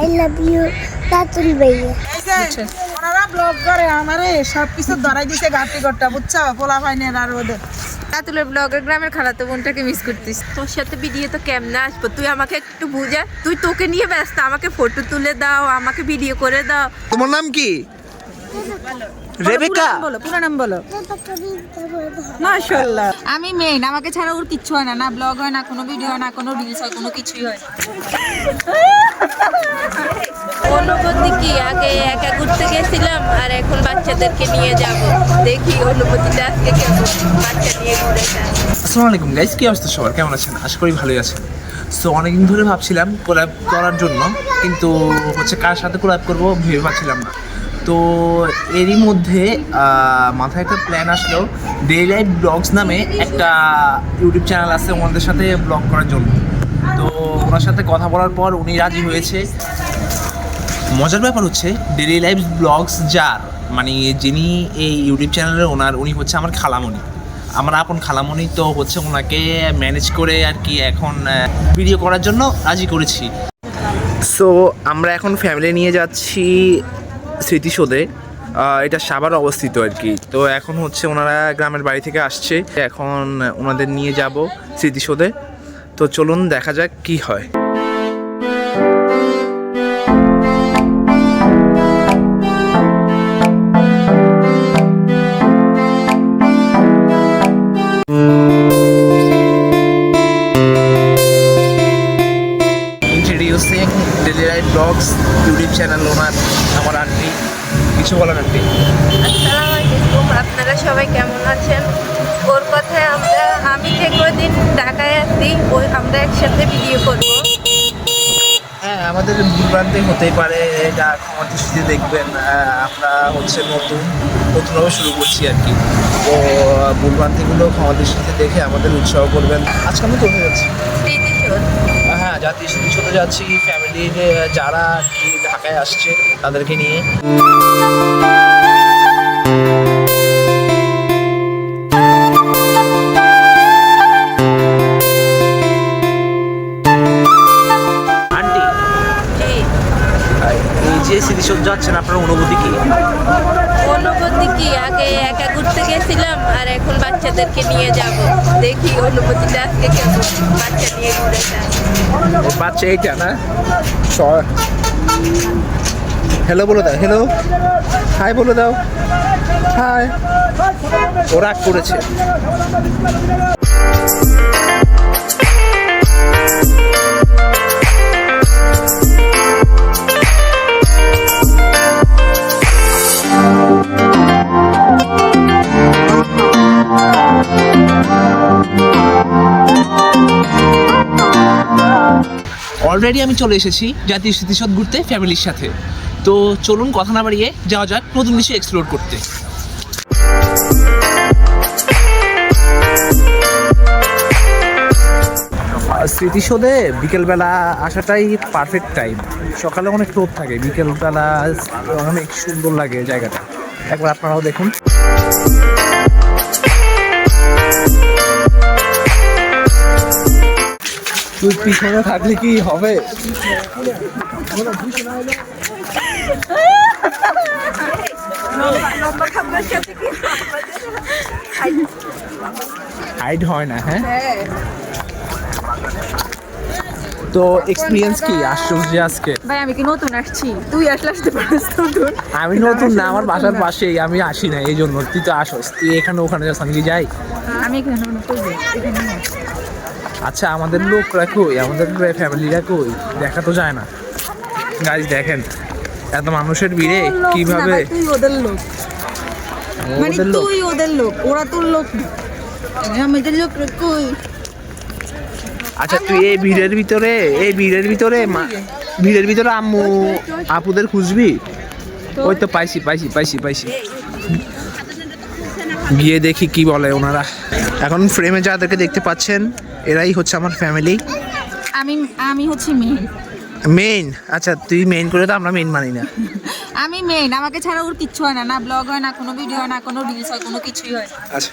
I love you তাতুল ভাইয়া ওনারা blog করে আমারে সব কিছু ধরাই দিছে বুঝছ? পোলা ফাইনের আর ওদের। রাতুলের ব্লগের গ্রামের খালাতো বোনটাকে মিস করতিস। তোর সাথে ভিডিও তো কেমনে আসব? তুই আমাকে একটু বুঝা তুই তোকে নিয়ে ব্যস্ত আমাকে ফটো তুলে দাও আমাকে ভিডিও করে দাও। তোমার নাম কি? রেবেকা! বলো পুরো নাম বলো। মাশাআল্লাহ। আমি মেইন আমাকে ছাড়া ওর কিচ্ছু হয় না না ব্লগ হয় না কোনো ভিডিও হয় না কোনো রিলস হয় কোনো কিছুই হয়। অনুভূতি কি? আগে একা ঘুরতে গেছিলাম আর এখন বাচ্চাদেরকে নিয়ে যাব। দেখি অনুভূতিটা আজকে কেমন? বাচ্চা নিয়ে ঘুরেছে আসসালামু আলাইকুম গাইস কি অবস্থা সবার? কেমন আছেন? আশা করি ভালোই আছেন। সো অনেকদিন ধরে ভাবছিলাম কোলাব করার জন্য কিন্তু হচ্ছে কার সাথে কোলাব করব ভেবে পাচ্ছিলাম না। তো এরই মধ্যে মাথায় একটা প্ল্যান আসলো ডেইলি লাইফ ব্লগস নামে একটা ইউটিউব চ্যানেল আছে ওনাদের সাথে ব্লগ করার জন্য। তো ওনার সাথে কথা বলার পর উনি রাজি হয়েছে। মজার ব্যাপার হচ্ছে ডেলি লাইফ ব্লগস যার মানে যিনি এই ইউটিউব চ্যানেলের ওনার উনি হচ্ছে আমার খালামণি। আমার আপন খালামণি তো হচ্ছে ওনাকে ম্যানেজ করে আর কি এখন ভিডিও করার জন্য রাজি করেছি। সো আমরা এখন ফ্যামিলি নিয়ে যাচ্ছি স্মৃতিসৌধে এটা সাবার অবস্থিত আর কি। তো এখন হচ্ছে ওনারা গ্রামের বাড়ি থেকে আসছে। এখন ওনাদের নিয়ে যাব স্মৃতিসৌধে। তো চলুন দেখা যাক কি হয়। ইউটিউব চ্যানেল ওনার আমার আন্টি কিছু বলেন আন্টি আসসালামু আলাইকুম আপনারা সবাই কেমন আছেন? ওর কথায় আমরা আমি থেকে দিন ঢাকায় আসি ওই আমরা একসাথে ভিডিও করব। হ্যাঁ আমাদের ভুলভ্রান্তি হতেই পারে এটা ক্ষমা দৃষ্টিতে দেখবেন আমরা হচ্ছে নতুন নতুনভাবে শুরু করছি আর কি। তো ভুলভ্রান্তিগুলো ক্ষমা দৃষ্টিতে দেখে আমাদের উৎসাহ করবেন। আজকে আমি কোথায় যাচ্ছি। স্মৃতিশোধ জাতীয় স্মৃতিসৌধে যাচ্ছি ফ্যামিলির যারা ঢাকায় আসছে তাদেরকে নিয়ে। যে স্মৃতিসৌধ যাচ্ছেন আপনার অনুভূতি কি? অনুভূতি কি? আগে একা ঘুরতে গেছিলাম আর এখন বাচ্চাদেরকে নিয়ে যাব। দেখি অনুভূতিটা আজকে কেমন। বাচ্চা নিয়ে এই বাচ্চা এইটা না? হ্যালো বলে দাও হ্যালো হাই বলে দাও। হাই ও রাগ করেছে। অলরেডি আমি চলে এসেছি জাতীয় স্মৃতিসৌধ ঘুরতে ফ্যামিলির সাথে। তো চলুন কথা না বাড়িয়ে যাওয়া যাক নতুন কিছু এক্সপ্লোর করতে। স্মৃতিসৌধে বিকেলবেলা আসাটাই পারফেক্ট টাইম সকালে অনেক রোদ থাকে, বিকেলবেলা অনেক সুন্দর লাগে জায়গাটা। একবার আপনারাও দেখুন। পিছনে থাকলে কি হবে? হাইট হয় না হ্যাঁ? তো এক্সপিরিয়েন্স কি আশ্চর্য আজকে? ভাই আমি কি নতুন আসছি? তুই আসলে আসতে পারিস নতুন। আমি নতুন না আমার বাসার পাশেই আমি আসি না এই জন্য। তুই তো আসস তুই এখানে ওখানে যাস আমি কি যাই? আমি এখানে। আচ্ছা আমাদের লোকরা কই? আমাদের ফ্যামিলিরা কই? দেখা তো যায় না। গাছ দেখেন এত মানুষের ভিড়ে কীভাবে তুই ওদের লোক। মানে তুই ওদের লোক ওরা তোর লোক আমাদের লোক কই? আচ্ছা তুই এই ভিড়ের ভিতরে এই ভিড়ের ভিতরে ভিড়ের ভিতরে আম্মু আপুদের খুঁজবি? ওই তো পাইছি পাইছি পাইছি পাইছি। গিয়ে দেখি কি বলে ওনারা। এখন ফ্রেমে যাদেরকে দেখতে পাচ্ছেন এরাই হচ্ছে আমার ফ্যামিলি আমি আমি হচ্ছে মেয়ে মেইন আচ্ছা তুই মেইন করে তো আমরা মেইন মানি না আমি মেন আমাকে ছাড়া ওর কিচ্ছু হয় না না ব্লগ হয় না কোনো ভিডিও হয় না কোনো রিলস হয় কোনো কিছুই হয় আচ্ছা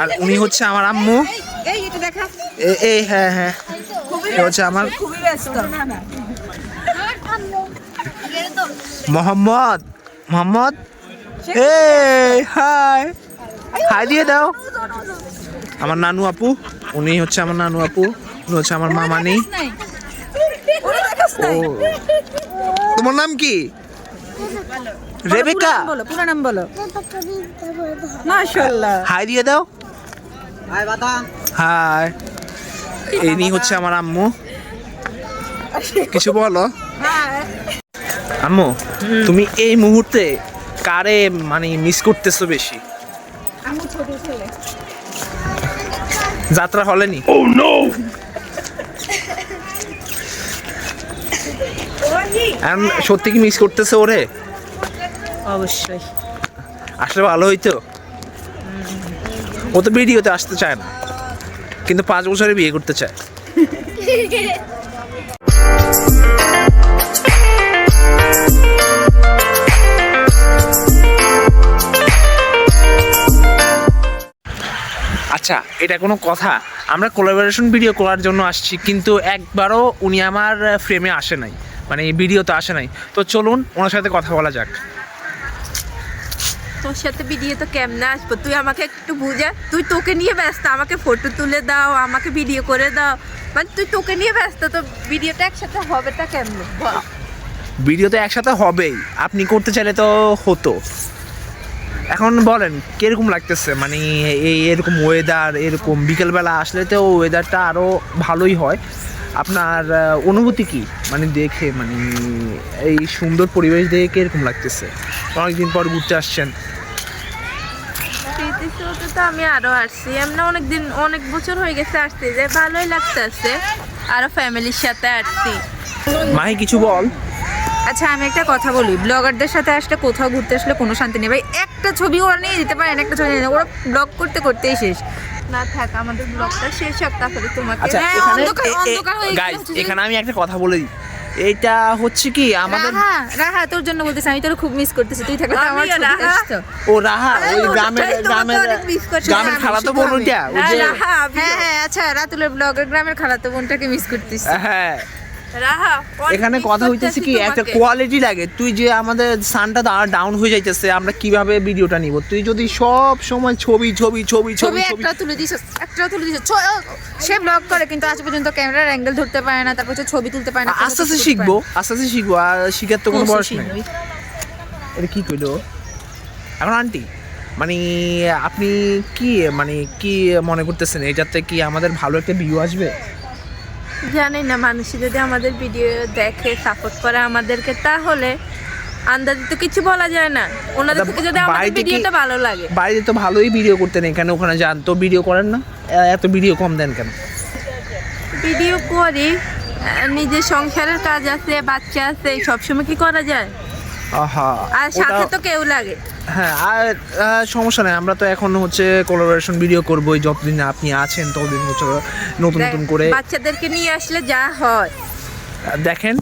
আর উনি হচ্ছে আমার আম্মু এই এটা দেখা এই হ্যাঁ হ্যাঁ হচ্ছে আমার খুবই ব্যস্ত মোহাম্মদ মোহাম্মদ এ হাই হাই দিয়ে দাও আমার নানু আপু উনি হচ্ছে আমার নানু আপু উনি হচ্ছে আমার মামানি। ও। তোমার নাম কি? রেবেকা বলো পুরো নাম বলো। মাশাআল্লাহ। হাই দিয়ে দাও। হাই ইনি হচ্ছে আমার আম্মু। কিছু বলো? আম্মু তুমি এই মুহূর্তে কারে মানে মিস করতেছো বেশি? যাত্রা হলে নি। এখন সত্যি কি মিস করতেছে ওরে? অবশ্যই। আসলে ভালো হইতো। ও তো ভিডিওতে আসতে চায় না কিন্তু পাঁচ বছরে বিয়ে করতে চায়। আচ্ছা এটা কোনো কথা। আমরা কোলাবোরেশন ভিডিও করার জন্য আসছি কিন্তু একবারও উনি আমার ফ্রেমে আসে নাই। মানে ভিডিওতে আসে নাই। তো চলুন ওনার সাথে কথা বলা যাক। তোর সাথে ভিডিও তো কেমনে আসব? তুই আমাকে একটু বুঝা। তুই তোকে নিয়ে ব্যস্ত। আমাকে ফটো তুলে দাও আমাকে ভিডিও করে দাও। মানে তুই তোকে নিয়ে ব্যস্ত তো ভিডিওটা একসাথে হবেটা কেমনে? বল। ভিডিও তো একসাথে হবেই। আপনি করতে চাইলে তো হতো। এখন বলেন কীরকম লাগতেছে? মানে এই এরকম ওয়েদার এরকম বিকেলবেলা আসলে তো ওয়েদারটা আরও ভালোই হয়। আপনার অনুভূতি কি? মানে দেখে মানে এই সুন্দর পরিবেশ দেখে কীরকম লাগতেছে? অনেকদিন পর ঘুরতে আসছেন। তো আমি আরও আসছি। এমনি অনেক দিন অনেক বছর হয়ে গেছে আসতে। যে ভালোই লাগতেছে। আরও ফ্যামিলির সাথে আসছি। মাহি কিছু বল। আচ্ছা আমি একটা কথা বলি। ব্লগারদের সাথে আসলে কোথাও ঘুরতে আসলে কোনো শান্তি নেই। ভাই একটা ছবি ওরা নিয়ে দিতে পারেন একটা ছবি নিয়ে ওরা ব্লগ করতে করতেই শেষ। না থাক আমাদের ব্লগটা শেষ হোক তারপরে তোমাকে আচ্ছা হ্যাঁ, এখানে যে- এখানে আমি একটা কথা বলে দিই। এইটা হচ্ছে কি আমাদের রাহা রাহা তোর জন্য বলতেছি আমি তোর খুব মিস করতেছি তুই থাকলে আমার। আসতো। ও রাহা ওই গ্রামের গ্রামের। গ্রামের হ্যাঁ, খালাতো শুধু বোন ওইটা ওই হ্যাঁ যে হ্যাঁ হ্যাঁ আচ্ছা রাতুলের ব্লগের গ্রামের খালাতো বোনটাকে মিস করতেছি। হ্যাঁ। এখানে কথা হইতেছে কি একটা কোয়ালিটি লাগে। তুই যে আমাদের সানটা ডাউন হয়ে যাইতেছে আমরা কীভাবে ভিডিওটা নিব? তুই যদি সব সময় ছবি ছবি ছবি ছবি একটা তুলে দিস একটা তুলে দিস। ছ- সে ব্লগ করে কিন্তু আজ পর্যন্ত ক্যামেরার অ্যাঙ্গেল ধরতে পারে না তারপর হচ্ছে ছবি তুলতে পারে না আস্তে আস্তে শিখব আস্তে আস্তে শিখব আর শিখার তো কোনো বয়স নেই। শিখবে। এটা কি কইলো? এখন আন্টি মানে আপনি কি মানে কি মনে করতেছেন? এটাতে কি আমাদের ভালো একটা ভিউ আসবে? জানি না মানুষ যদি আমাদের ভিডিও দেখে সাপোর্ট করে আমাদেরকে তাহলে আন্দাজে তো কিছু বলা যায় না। ওনাদের থেকে যদি আমাদের ভিডিওটা ভালো লাগে। বাড়িতে তো ভালোই ভিডিও করতেন এখানে ওখানে যান তো ভিডিও করেন না? এত ভিডিও কম দেন কেন? ভিডিও করি নিজের সংসারের কাজ আছে বাচ্চা আছে সবসময় কি করা যায়? আহা আর সাথে তো কেউ লাগে। হ্যাঁ আর সমস্যা নেই। আমরা তো এখন হচ্ছে কোলাবোরেশন ভিডিও করবোই। যতদিন আপনি আছেন ততদিন হচ্ছে নতুন নতুন করে। বাচ্চাদেরকে নিয়ে আসলে যা হয়। দেখেন।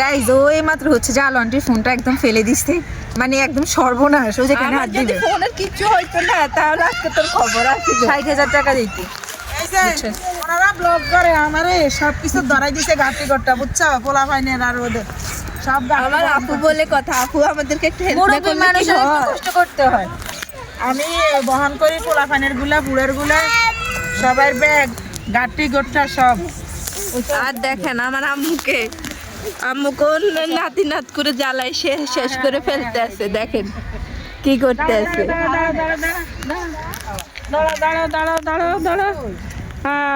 গাইজ ও মাত্র হচ্ছে যে আলো আন্টির ফোনটা একদম ফেলে দিচ্ছে মানে একদম সর্বনাশ। ও যেখানে হাত দিবে। ফোনের কিছু হইতো না তাহলে আজকে তোর খবর আছে ষাট হাজার টাকা দিতে। ওনারা ব্লগ করে আমারে সব কিছু ধরাই দিছে ঘাটি ঘরটা বুঝছ? পোলা ফাইনের আর ওদের। সব আমার আপু বলে কথা আপু আমাদেরকে একটু হেল্প মুরব্বী করলে কি মানুষের একটু? কষ্ট করতে হয়। আমি বহন করি পোলা ফাইনেরগুলা বুড়েরগুলা সবার ব্যাগ ঘাটি ঘরটা সব। আর দেখেন আমার আম্মুকে আম্মুকে নাতি নাত করে জ্বালাই শেষ শেষ করে ফেলতে আছে দেখেন কি করতে আছে। দাঁড়া দাঁড়া দাঁড়া দাঁড়া দাঁড়া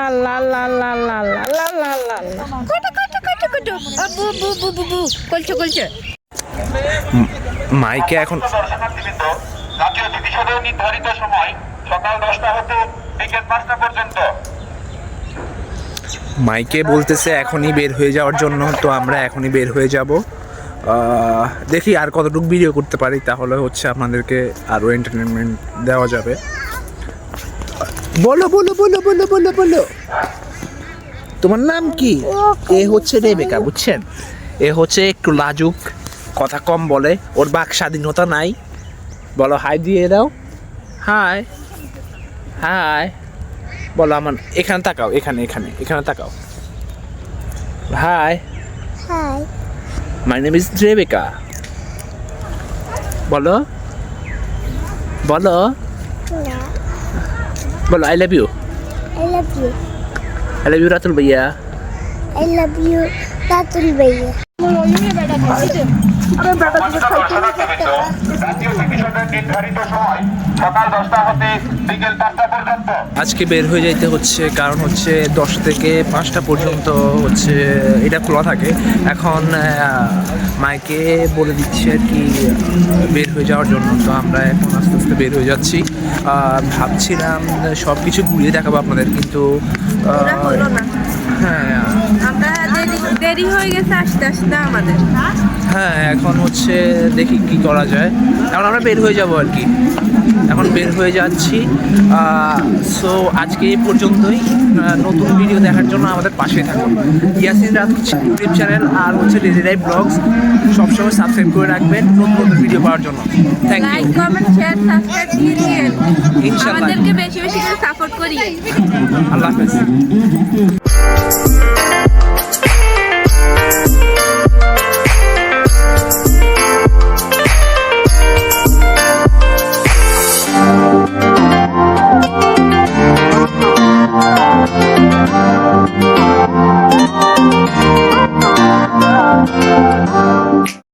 আল্লাহ আল্লাহ আল্লাহ আল্লাহ আল্লাহ আল্লাহ আল্লাহ। আল্লাহ কটো কটো কটো কটো আবু বু বু বু বু কলছো কলছো মাইকে এখন জাতীয় চিকিৎসকের নির্ধারিত সময় সকাল দশটা হতে বিকেল পাঁচটা পর্যন্ত। মাইকে বলতেছে এখনই বের হয়ে যাওয়ার জন্য তো আমরা এখনই বের হয়ে যাব। দেখি আর কতটুকু ভিডিও করতে পারি তাহলে হচ্ছে আপনাদেরকে আরও এন্টারটেনমেন্ট দেওয়া যাবে। বলো বলো বলো বলো বলো বলো। তোমার নাম কি? এ হচ্ছে রেবেকা বুঝছেন? এ হচ্ছে একটু লাজুক কথা কম বলে ওর বাক স্বাধীনতা নাই। বলো হাই দিয়ে দাও। হাই হাই বলো আমার এখানে তাকাও এখানে এখানে এখানে তাকাও। Hi. My name is Rebecca বলো। বলো। বলো I love you. I love you I love you Ratul Bhaiya I love you Ratul Bhaiya সময় সকাল দশটা হতে বিকেল পাঁচটা পর্যন্ত। আজকে বের হয়ে যাইতে হচ্ছে কারণ হচ্ছে দশ থেকে পাঁচটা পর্যন্ত হচ্ছে এটা খোলা থাকে। এখন মাইকে বলে দিচ্ছে আর কি বের হয়ে যাওয়ার জন্য। তো আমরা এখন আস্তে আস্তে বের হয়ে যাচ্ছি। ভাবছিলাম সব কিছু ঘুরিয়ে দেখাবো আপনাদের কিন্তু হ্যাঁ দেরি হয়ে গেছে আসতে আসতে আমাদের। হ্যাঁ এখন হচ্ছে দেখি কি করা যায়। এখন আমরা বের হয়ে যাব আর কি। এখন বের হয়ে যাচ্ছি। সো আজকে এই পর্যন্তই। নতুন ভিডিও দেখার জন্য আমাদের পাশে থাকুন। ইয়াসিন রাত ইউটিউব চ্যানেল আর হচ্ছে ডেলি লাইফ ব্লগস সবসময় সাবস্ক্রাইব করে রাখবেন নতুন নতুন ভিডিও পাওয়ার জন্য। Thank like you comment share subscribe দিয়ে দিয়েন। ইনশাল্লাহ। আমাদেরকে বেশি বেশি করে সাপোর্ট করিয়ে আল্লাহ হাফেজ।